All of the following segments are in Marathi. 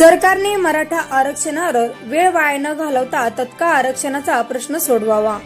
सरकारने मराठा आरक्षणावर वेळ वाया न घालवता तत्काळ आरक्षणाचा प्रश्न सोडवावा.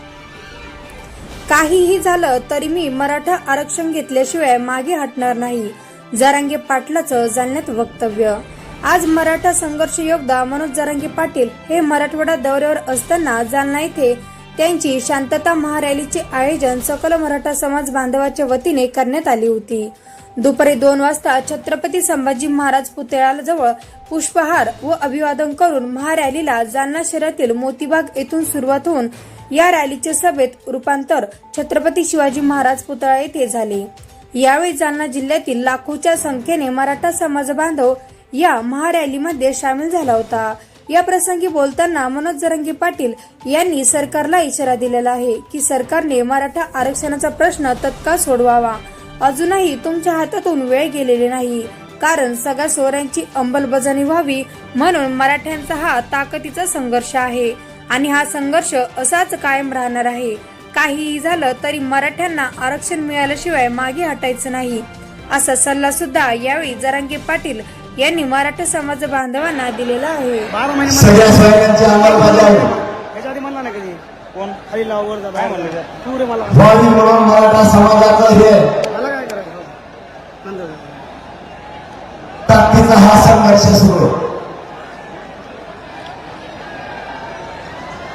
काहीही झालं तरी मी मराठा आरक्षण घेतल्याशिवाय मागे हटणार नाही जरांगे पाटलाचं जालन्यात वक्तव्य. आज मराठा संघर्ष योद्धा मनोज जरांगे पाटील हे मराठवाडा दौऱ्यावर असताना जालना येथे त्यांची शांतता महारॅलीचे आयोजन सकल मराठा समाज बांधवाच्या वतीने करण्यात आली होती. दुपारी दोन वाजता छत्रपती संभाजी महाराज पुतळ्याजवळ पुष्पहार व अभिवादन करून महारॅलीला जालना शहरातील मोतीबाग येथून सुरुवात होऊन या रॅलीचे सभेत रूपांतर छत्रपती शिवाजी महाराज पुतळा येथे झाले. यावेळी जालना जिल्ह्यातील लाखोच्या संख्येने मराठा समाज बांधव या महारॅलीमध्ये सामील झाला होता. या प्रसंगी बोलताना मनोज जरंगी पाटील यांनी सरकारला इशारा दिलेला आहे की सरकारने मराठा आरक्षणाचा प्रश्न तत्काळ सोडवावा. अजूनही तुमच्या हातातून वेळ गेलेली नाही. कारण सगळ्या सोहऱ्यांची अंमलबजावणी व्हावी म्हणून मराठ्यांचा हा ताकदीचा संघर्ष आहे. आणि हा संघर्ष असाच कायम राहणार आहे. काहीही झालं तरी मराठ्यांना आरक्षण मिळाल्याशिवाय मागे हटायचं नाही. असा सल्ला सुद्धा यावेळी जरांगे पाटील यांनी मराठा समाज बांधवांना दिलेला आहे. बारा महिने सगळ्या सोयऱ्यांची अंमलबजावणी. याच्या आधी म्हणला नाही कधी? कोण? खाली लाव वर जा बाहेर म्हणलं तू रे मला. व्हावी म्हणून मराठा समाजाचं हे. मला काय करायचं. नंतर. ताकदीचा हा संघर्ष सुरू. आहे.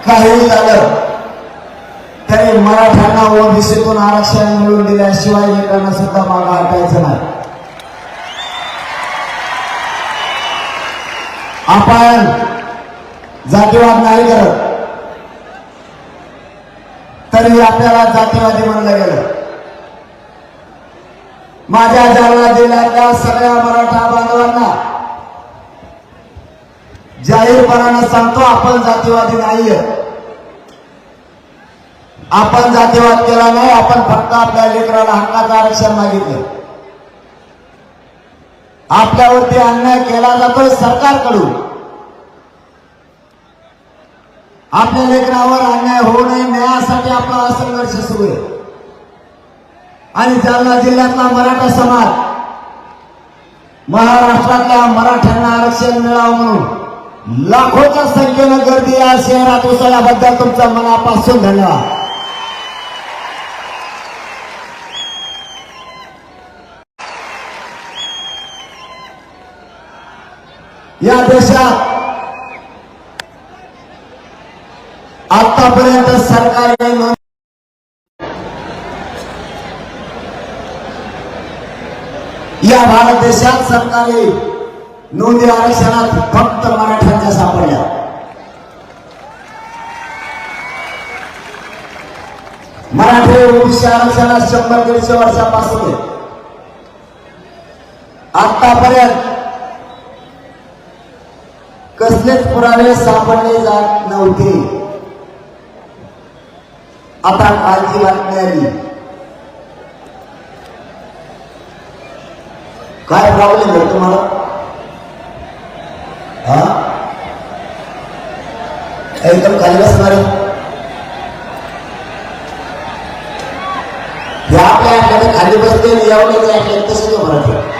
काही झालं तरी मराठ्यांना ओबीसीतून आरक्षण मिळवून दिल्याशिवाय एकानं सुद्धा मागं हटायचं नाही. आपण जातीवाद नाही करत. तरी आपल्याला जातीवादी म्हणलं गेलं. माझ्या जालना जिल्ह्यातल्या सगळ्या मराठा बांधवांना जाहीरपणानं सांगतो आपण जातीवादी नाहीये. आपण जातीवाद केला नाही आपण फक्त आपल्या लेकराला हक्काचं आरक्षण मागितलं. आपल्यावरती अन्याय केला जातोय सरकारकडून. आपल्या लेकरावर अन्याय होऊ नये न्यायासाठी आपला हा संघर्ष सुरू आहे. आणि जालना जिल्ह्यातला मराठा समाज महाराष्ट्रातल्या मराठ्यांना आरक्षण मिळावं म्हणून लाखोच्या संख्येनं गर्दी या शहरात उसळल्याबद्दल तुमचा मनापासून धन्यवाद. या देशात आतापर्यंत सरकारने नोंद या भारत देशात सरकारी नोंदी आरक्षणात फक्त मराठ्यांच्या सापडल्या. मराठी ओबीसी आरक्षणात शंभर दीडशे वर्षापासून आतापर्यंत कसलेच पुरावे सापडले जात नव्हते. आता काळजी बातमी काय प्रॉब्लेम आहे तुम्हाला? हा? एकदम खाली बसणार हे आपल्या खाली बसते यावं नाही तसं तो मराठी